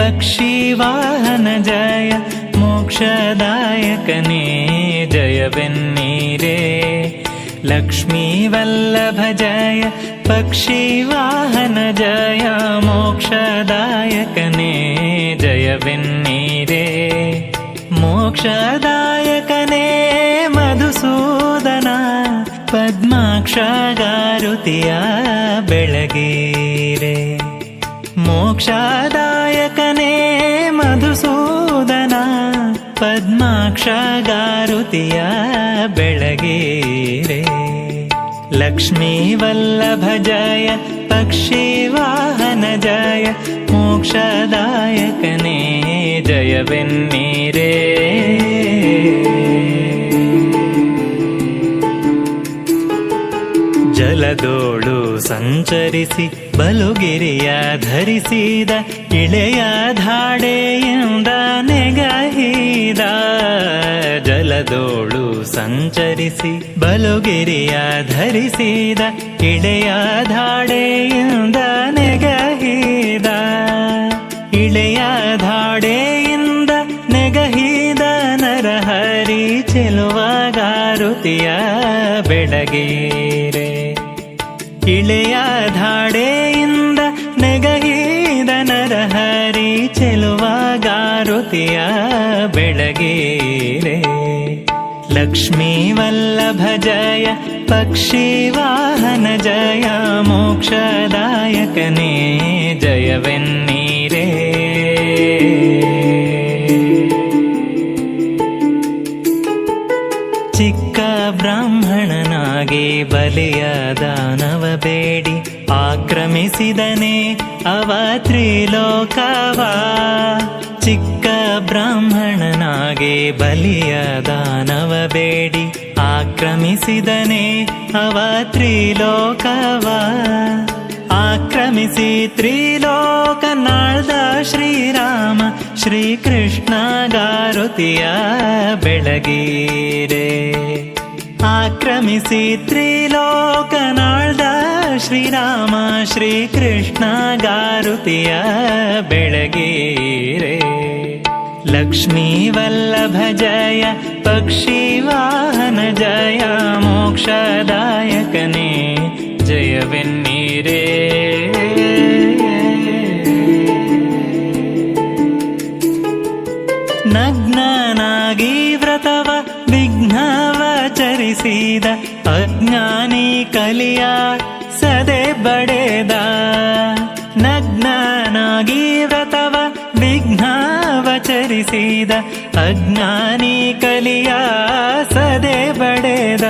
पक्षीवाहनजाय मोक्षदायकने जय वेन्नीरे। लक्ष्मीवल्लभ जय पक्षीवाहन जय मोक्षदायकने जय वेन्नीरे। मोक्षदायकने मधुसूदना पद्माक्षगारुतिया बेळगीरे। मोक्षदायकने मधुसूदना पद्माक्षगारुतिया बेळगेरे लक्ष्मीवल्लभ जय पक्षी जय मोक्षदायकने जय बिन्नी ಜಲದೋಳು ಸಂಚರಿಸಿ ಬಲುಗಿರಿಯ ಧರಿಸಿದ ಇಳೆಯ ಧಾಡೆಯಿಂದ ನೆಗಹಿದ ಜಲದೋಳು ಸಂಚರಿಸಿ ಬಲುಗಿರಿಯ ಧರಿಸಿದ ಇಳೆಯ ಧಾಡೆಯಿಂದ ನೆಗಹಿದ ಇಳೆಯ ಧಾಡೆಯಿಂದ ನೆಗಹಿದ ನರಹರಿ ಚೆಲುವಗಾರುತಿಯ ಬೆಳಗೀರೆ ಇಳೆಯ ಧಾಡೆಯಿಂದ ನೆಗಹಿದ ನರಹರಿ ಚೆಲುವಗಾರುತಿಯ ಬೆಳಗೀರೆ ಲಕ್ಷ್ಮೀ ವಲ್ಲಭ ಜಯ ಪಕ್ಷಿವಾಹನ ಜಯ ಮೋಕ್ಷದಾಯಕನೇ ಜಯವೆನ್ನೀರೇ ಚಿಕ್ಕ ಬ್ರಾಹ್ಮಣನಾಗಿ ಬಲಿಯ ದಾನವ ಬೇಡಿ. ಆಕ್ರಮಿಸಿದನೆ ಅವ ತ್ರಿಲೋಕವ. ಚಿಕ್ಕ ಬ್ರಾಹ್ಮಣನಾಗೆ ಬಲಿಯ ದಾನವ ಬೇಡಿ. ಆಕ್ರಮಿಸಿದನೆ ಅವ ತ್ರಿಲೋಕವ. ಆಕ್ರಮಿಸಿ ತ್ರಿಲೋಕನಾಳ್ದ ಶ್ರೀರಾಮ ಶ್ರೀಕೃಷ್ಣ ಗಾರುತಿಯ ಬೆಳಗೀರೆ. ಆಕ್ರಮಿಸಿ ತ್ರಿಲೋಕನಾಳ್ದ ಶ್ರೀರಾಮ ಶ್ರೀಕೃಷ್ಣ ಗಾರುತಿಯ ಬೆಳಗೀರೆ ಲಕ್ಷ್ಮೀ ವಲ್ಲಭ ಜಯ ಪಕ್ಷಿವಾಹನ ಜಯ ಮೋಕ್ಷದಾಯಕನೇ ಚರಿಸಿದ ಅಜ್ಞಾನಿ ಕಲಿಯ ಸದೆ ಬಡೆದ. ನಗ್ನನಾಗಿ ವ್ರತವ ವಿಘ್ನಾವಚರಿಸಿದ. ಅಜ್ಞಾನಿ ಕಲಿಯ ಸದೆ ಬಡೆದ.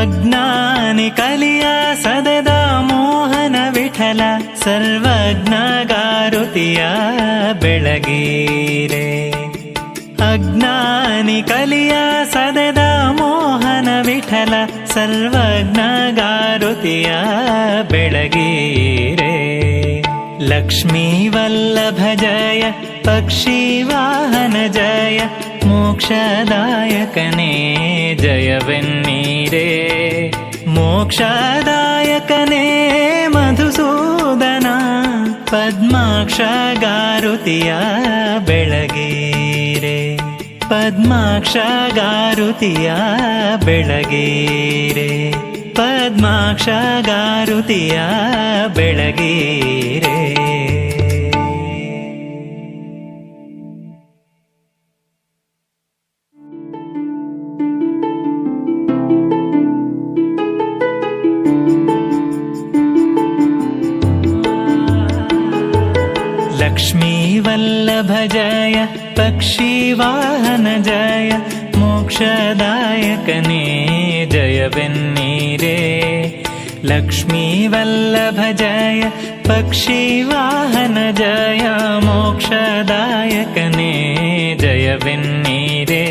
ಅಜ್ಞಾನಿ ಕಲಿಯ ಸದೆದ ಮೋಹನ ವಿಠಲ ಸರ್ವಜ್ಞಗಾರುತಿಯ ಬೆಳಗೀರೆ. ज्ञानी कलिया सदद मोहन विठल सर्वज्ञ गातिया बेळगी रे लक्ष्मी वल्लभ जय पक्षी वाहन जय मोक्षदायकने जय वी मोक्षदायकने मधुसू ಪದ್ಮಾಕ್ಷಗಾರುತಿಯ ಬೆಳಗೀರೆ. ಪದ್ಮಾಕ್ಷಗಾರುತಿಯ ಬೆಳಗೀರೆ. ಪದ್ಮಾಕ್ಷಗಾರುತಿಯ ಬೆಳಗೀರೆ. लक्ष्मी वल्लभ जय पक्षिवाहन जय मोक्षदायकने जयवेन्नीरे लक्ष्मी वल्लभ जय पक्षिवाहन जय मोक्षदायकने जयवेन्नीरे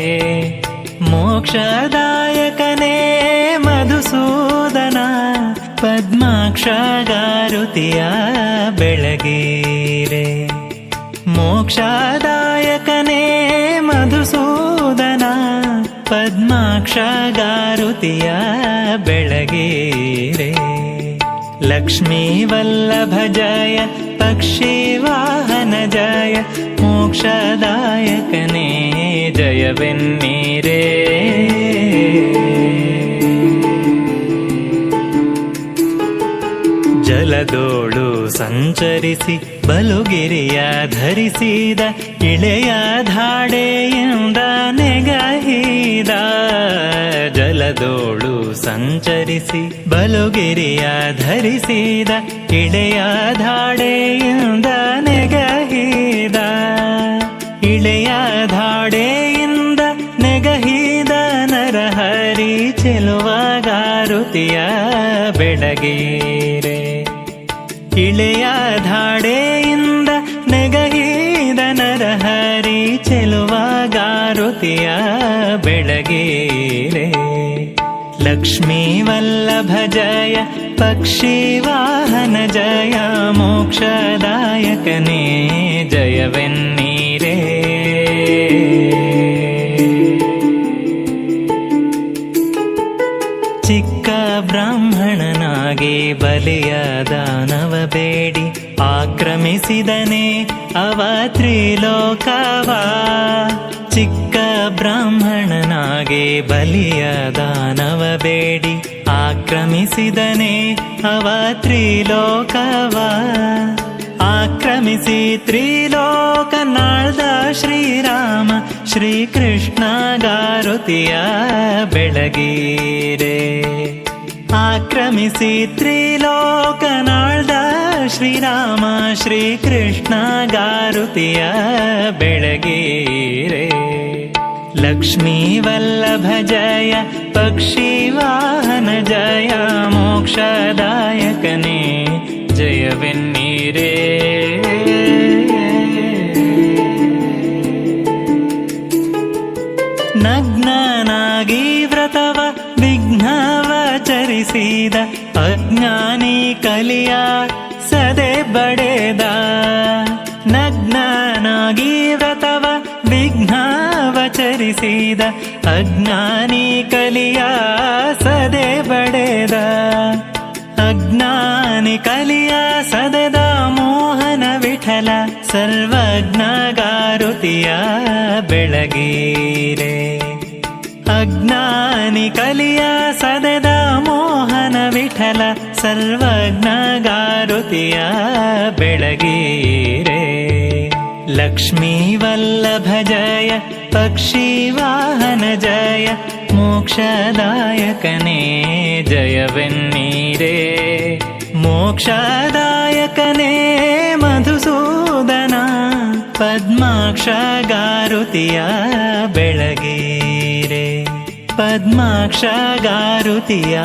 मोक्षदायकने ಮಧುಸೂದನ ಪದ್ಮಾಕ್ಷಗಾರುತಿಯ ಬೆಳಗೀರೆ ಮೋಕ್ಷದಾಯಕನೇ ಮಧುಸೂದನ ಪದ್ಮಾಕ್ಷಗಾರುತಿಯ ಬೆಳಗೇರೆ ಲಕ್ಷ್ಮೀ ವಲ್ಲಭ ಜಯ ಪಕ್ಷಿ ವಾಹನ ಜಯ ಮೋಕ್ಷದಾಯಕನೇ ಜಯವೆನ್ನೀರೇ ಜಲದೋಳು ಸಂಚರಿಸಿ ಬಲುಗಿರಿಯ ಧರಿಸಿದ ಇಳೆಯ ಧಾಡೆಯಿಂದ ನೆಗಹಿದ ಜಲದೋಳು ಸಂಚರಿಸಿ ಬಲುಗಿರಿಯ ಧರಿಸಿದ ಇಳೆಯ ಧಾಡೆಯಿಂದ ನೆಗಹಿದ ಇಳೆಯ ಧಾಡೆಯಿಂದ ನೆಗಹಿದ ನರಹರಿ ಚೆಲುವಗಾರುತಿಯ ಬೆಳಗೀರೆ ಇಳೆಯ ಧಾಡೆಯಿಂದ ನೆಗಹಿದ ನರಹರಿ ಚೆಲುವಗಾರುತಿಯ ಬೆಳಗೇರೆ. ಲಕ್ಷ್ಮೀ ವಲ್ಲಭ ಜಯ ಪಕ್ಷಿ ವಾಹನ ಜಯ ಮೋಕ್ಷದಾಯಕನೇ ಜಯವೆನ್ನೀರೇ. ಬಲಿಯ ದಾನವ ಬೇಡಿ. ಆಕ್ರಮಿಸಿದನೆ ಅವ ತ್ರಿಲೋಕವ. ಚಿಕ್ಕ ಬ್ರಾಹ್ಮಣನಾಗೆ ಬಲಿಯ ದಾನವ ಬೇಡಿ. ಆಕ್ರಮಿಸಿದನೆ ಅವ ತ್ರಿಲೋಕವ. ಆಕ್ರಮಿಸಿ ತ್ರಿಲೋಕನಾಳ್ದ ಶ್ರೀರಾಮ. ಶ್ರೀಕೃಷ್ಣ ಗಾರುತಿಯ ಬೆಳಗೀರೆ. ಆಕ್ರಮಿಸಿ ತ್ರಿಲೋಕನಾಳ್ದ ಶ್ರೀರಾಮ ಶ್ರೀಕೃಷ್ಣ ಗಾರುತಿಯ ಬೆಳಗೀರೆ ಲಕ್ಷ್ಮೀ ವಲ್ಲಭ ಜಯ, ಪಕ್ಷಿ ವಾಹನ ಜಯ, ಮೋಕ್ಷದಾಯಕನೇ, ಜಯವೆನ್ನೀರೇ. ನಗ್ನನಾಗಿ ಚರಿಸಿದ ಅಜ್ಞಾನಿ ಕಲಿಯ ಸದೆ ಬಡೆದ. ನಗ್ನಾನಾಗಿ ವ್ರತವ ವಿಘ್ನಾವಚರಿಸಿದ ಅಜ್ಞಾನಿ ಕಲಿಯ ಸದೆ ಬಡೆದ. ಅಜ್ಞಾನಿ ಕಲಿಯ ಸದದ ಮೋಹನ ವಿಠಲ ಸರ್ವಜ್ಞಗಾರುತಿಯ ಬೆಳಗೀರೆ. ಅಜ್ಞಾನಿ ಕಲಿಯ ಸದದ ವಿಠಲ ಸರ್ವಜ್ಞ ಗಾರುತಿಯ ಬೆಳಗೀರೆ ಲಕ್ಷ್ಮೀ ವಲ್ಲಭ ಜಯ, ಪಕ್ಷಿ ವಾಹನ ಜಯ, ಮೋಕ್ಷದಾಯಕನೇ ಜಯವೆನ್ನೀರೇ ಮೋಕ್ಷದಾಯಕನೇ ಮಧುಸೂದನ ಪದ್ಮಾಕ್ಷ ಗಾರುತಿಯ ಬೆಳಗೀರೆ ಪದ್ಮಾಕ್ಷ ಗಾರುತಿಯ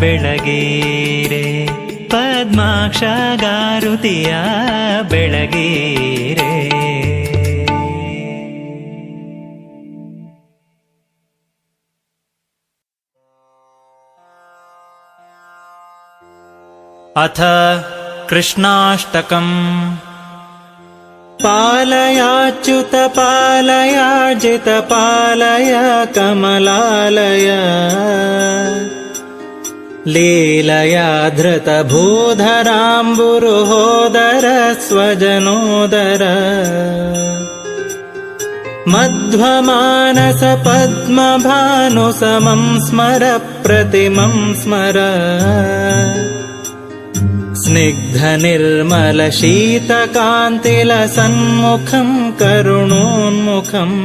ಬೆಳಗೀರೆ ಪದ್ಮಾಕ್ಷ ಗಾರುತಿಯ ಬೆಳಗೀರೆ अथ कृष्णाष्टकम् पालयाच्युत पालयार्जित पालय कमलालय। लीलया धृतभूधराम्बुरुहोदर स्वजनोदर। मध्वमानस पद्मभानुसमं स्मर प्रतिमं स्मर स्निग्धनिर्मलशीतकान्तिलसन्मुखं करुणोन्मुखम्